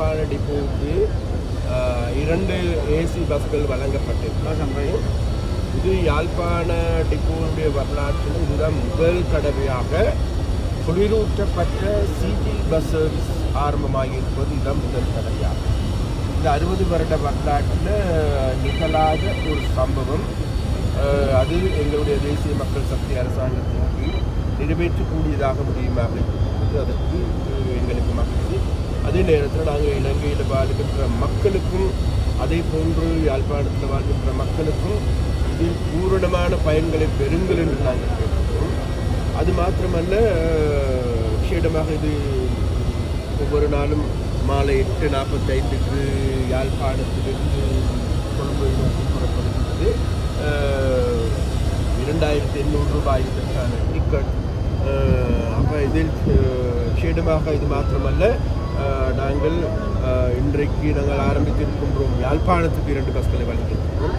யாழ்ப்பாண டிப்போவுக்கு இரண்டு ஏசி பஸ்கள் வழங்கப்பட்டிருக்கிறது. இது யாழ்ப்பாண டிப்போவுடைய வரலாற்றில் இதுதான் முதல் தடவையாக குளிரூற்றப்பட்ட சிடி பஸ் சர்வீஸ் ஆரம்பமாகி இருப்பது இதுதான் முதல் தடவையாக இந்த அறுபது வருட வரலாற்றில் நிகழாத ஒரு சம்பவம் அது எங்களுடைய தேசிய மக்கள் சக்தி அரசாங்கத்தின் கீழ் நிறைவேற்றக்கூடியதாக முடியுமாக இருக்கிறது அதற்கு அதே நேரத்தில் நாங்கள் இலங்கையில் வாழ்கின்ற மக்களுக்கும் அதே போன்று யாழ்ப்பாணத்தில் வாழ்கின்ற மக்களுக்கும் இதில் பூரணமான பயன்களை பெறுங்கள் என்று நாங்கள் கேட்கிறோம் அது மாத்திரமல்ல விஷேடமாக இது ஒவ்வொரு நாளும் மாலை எட்டு நாற்பத்தைந்துக்கு யாழ்ப்பாணத்திலிருந்து கொழும்பு நோக்கி புறப்படுகின்றது. இரண்டாயிரத்தி எண்ணூறு ரூபாய் இதற்கான டிக்கெட் அப்போ இதில் விஷேடமாக இது மாத்திரமல்ல நாங்கள் இன்றைக்கு நாங்கள் ஆரம்பித்திருக்கின்றோம் யாழ்ப்பாணத்துக்கு இரண்டு பஸ்களை வழங்கியிருக்கிறோம்.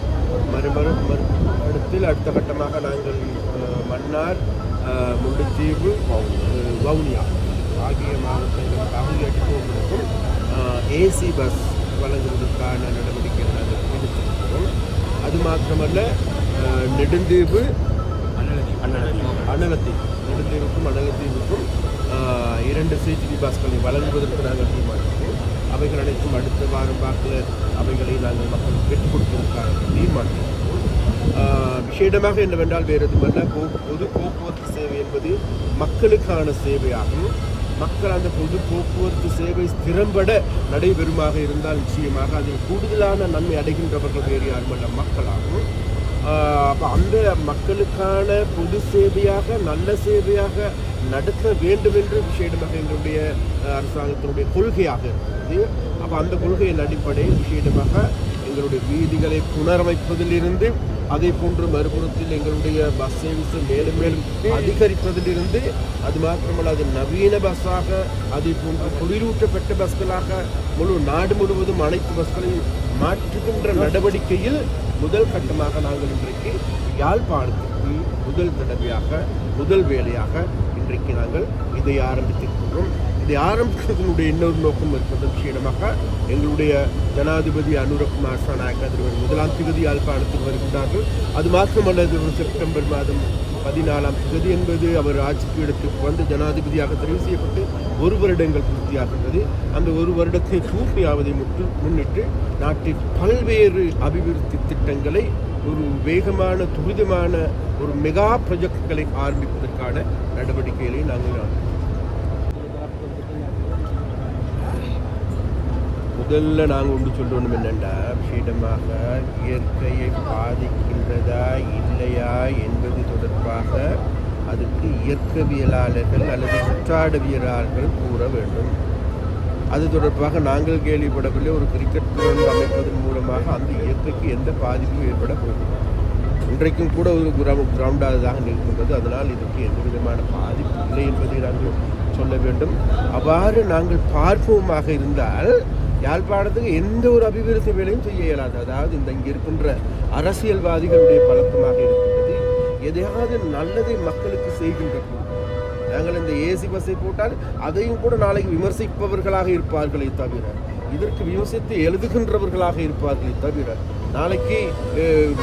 மறுமறு மறு அடுத்தில் அடுத்த கட்டமாக நாங்கள் மன்னார் அஹ், வவுனியா ஆகிய மாவட்டங்கள் பகுதிகளுக்கும் ஏசி பஸ் வழங்குவதற்கான நடவடிக்கைகள் நாங்கள் எடுத்திருக்கிறோம். அது மாத்திரமல்ல நெடுந்தீவு அனலத்தீவு நெடுந்தீவுக்கும் அனலத்தீவுக்கும் இரண்டு சிடிவி பஸ்களை வழங்குவதற்கு நாங்கள் தீர்மானிக்கிறோம். அவைகள் அனைத்தும் அடுத்த வாரம் வாக்கில் அவைகளை நாங்கள் மக்களுக்கு பெற்றுக் கொடுப்பதற்கான தீர்மானிக்கிறோம் விஷேடமாக என்னவென்றால் வேறு எதுவுமல்ல போ- பொது போக்குவரத்து சேவை என்பது மக்களுக்கான சேவையாகும். மக்கள் அந்த பொது போக்குவரத்து சேவை திறம்பட நடைபெறுமாக இருந்தால் நிச்சயமாக அதில் கூடுதலான நன்மை அடைகின்றவர்கள் வேறு யாருமல்ல மக்களாகும். அப்போ அந்த மக்களுக்கான பொது சேவையாக நல்ல சேவையாக நடத்த வேண்டும் என்று விசேடமாக எங்களுடைய அரசாங்கத்தினுடைய கொள்கையாக இருக்கிறது அப்போ அந்த கொள்கையின் அடிப்படையில் விஷேடமாக எங்களுடைய வீதிகளை புனரமைப்பதிலிருந்து அதே போன்று மறுபுறத்தில் எங்களுடைய பஸ் சர்வீஸை மேலும் மேலும் அதிகரிப்பதிலிருந்து அது மாத்திரமல்ல அது நவீன பஸ்ஸாக அதே போன்று குளிரூட்டப்பட்ட பஸ்களாக முழு நாடு முழுவதும் அனைத்து பஸ்களையும் மாற்றுகின்ற நடவடிக்கையில் முதல் கட்டமாக நாங்கள் இன்றைக்கு யாழ்ப்பாணத்துக்கு முதல் தடவையாக முதல் வேலையாக இன்றைக்கு நாங்கள் இதை ஆரம்பித்திருக்கிறோம் இதை ஆரம்பிக்கிறதுனுடைய இன்னொரு நோக்கம் இருப்பது விஷயமாக எங்களுடைய ஜனாதிபதி அனுரகுமார் சனாயக் அதிபர் முதலாம் திகதி யாழ்ப்பாணத்துக்கு வருகின்றார்கள் அது மாத்திரமல்ல இது ஒரு செப்டம்பர் மாதம் பதினாலாம் திகதி என்பது அவர் ஆட்சிக்கு எடுத்து வந்து ஜனாதிபதியாக தெரிவு செய்யப்பட்டு ஒரு வருடங்கள் பூர்த்தியாகின்றது. அந்த ஒரு வருடத்தை பூர்த்தியாவதை முற்று முன்னிட்டு நாட்டில் பல்வேறு அபிவிருத்தி திட்டங்களை ஒரு வேகமான துரிதமான ஒரு மெகா ப்ரொஜெக்ட்களை ஆரம்பிப்பதற்கான நடவடிக்கைகளை நாங்கள் முதல்ல நாங்கள் ஒன்று சொல்லணும் என்னென்னா விஷயமாக இயற்கையை பாதிக்கின்றதா இல்லையா என்பது தொடர்பாக அதுக்கு இயற்கவியலாளர்கள் அல்லது சுற்றாடவியலாளர்கள் கூற வேண்டும். அது தொடர்பாக நாங்கள் கேள்விப்படவில்லை. ஒரு கிரிக்கெட் கிரவுண்ட் அமைப்பதன் மூலமாக அந்த இயற்கைக்கு எந்த பாதிப்பும் ஏற்பட போகிறது இன்றைக்கும் கூட ஒரு கிராம கிரவுண்டாக நிற்கின்றது. அதனால் இதற்கு எந்த விதமான பாதிப்பு இல்லை என்பதை நாங்கள் சொல்ல வேண்டும். அவ்வாறு நாங்கள் பார்ப்போமாக இருந்தால் யாழ்ப்பாணத்துக்கு எந்த ஒரு அபிவிருத்தி வேலையும் செய்ய இயலாது. அதாவது இந்த இங்கே இருக்கின்ற அரசியல்வாதிகளுடைய பழக்கமாக இருக்கின்றது. எதையாவது நல்லதை மக்களுக்கு செய்கின்ற நாங்கள் இந்த ஏசி பஸ்ஸை போட்டால் அதையும் கூட நாளைக்கு விமர்சிப்பவர்களாக இருப்பார்களே தவிர இதற்கு விமர்சித்து எழுதுகின்றவர்களாக இருப்பார்களே தவிர நாளைக்கு அஹ்,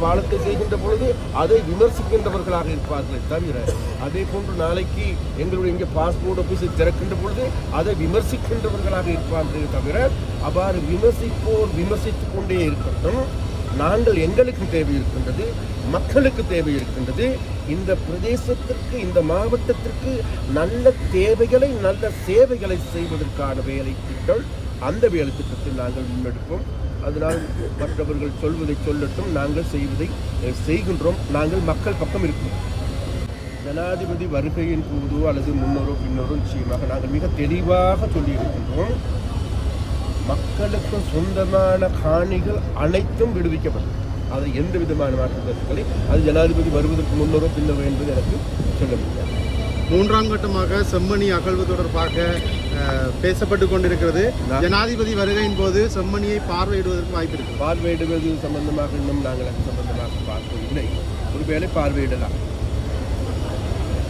பாலத்தை செய்கின்ற பொழுது அதை விமர்சிக்கின்றவர்களாக இருப்பார்களே தவிர அதே போன்று நாளைக்கு எங்களுடைய இங்கே பாஸ்போர்ட் ஆஃபீஸை திறக்கின்ற பொழுது அதை விமர்சிக்கின்றவர்களாக இருப்பார்களே தவிர அவ்வாறு விமர்சிப்போர் விமர்சித்து கொண்டே இருக்கட்டும். நாங்கள் எங்களுக்கு தேவை இருக்கின்றது மக்களுக்கு தேவை இருக்கின்றது இந்த பிரதேசத்திற்கு இந்த மாவட்டத்திற்கு நல்ல தேவைகளை நல்ல சேவைகளை செய்வதற்கான வேலை திட்டம் அந்த வேலை திட்டத்தில் நாங்கள் முன்னெடுப்போம். அதனால் மற்றவர்கள் சொல்வதை சொல்லட்டும் நாங்கள் செய்வதை செய்கின்றோம். நாங்கள் மக்கள் பக்கம் இருக்கிறோம். ஜனாதிபதி வருகையின் போதோ அல்லது முன்னோரோ பின்னோரோ நிச்சயமாக நாங்கள் மிக தெளிவாக சொல்லியிருக்கின்றோம். மக்களுக்கு சொந்தமான காணிகள் அனைத்தும் விடுவிக்கப்படும். அது எந்த விதமான மாற்று கருத்துக்களை? அது ஜனாதிபதி வருவதற்கு முன்னரோ பின்னரோ என்பது எனக்கு சொல்ல முடியாது மூன்றாம் கட்டமாக செம்மணி அகழ்வு தொடர்பாக பேசப்பட்டு கொண்டிருக்கிறது. ஜனாதிபதி வருகையின் போது செம்மணியை பார்வையிடுவதற்கு வாய்ப்பு இருக்கு. பார்வையிடுவது சம்பந்தமாக இன்னும் நாங்கள் அது சம்பந்தமாக பார்க்கவில்லை. ஒருவேளை பார்வையிடலாம்.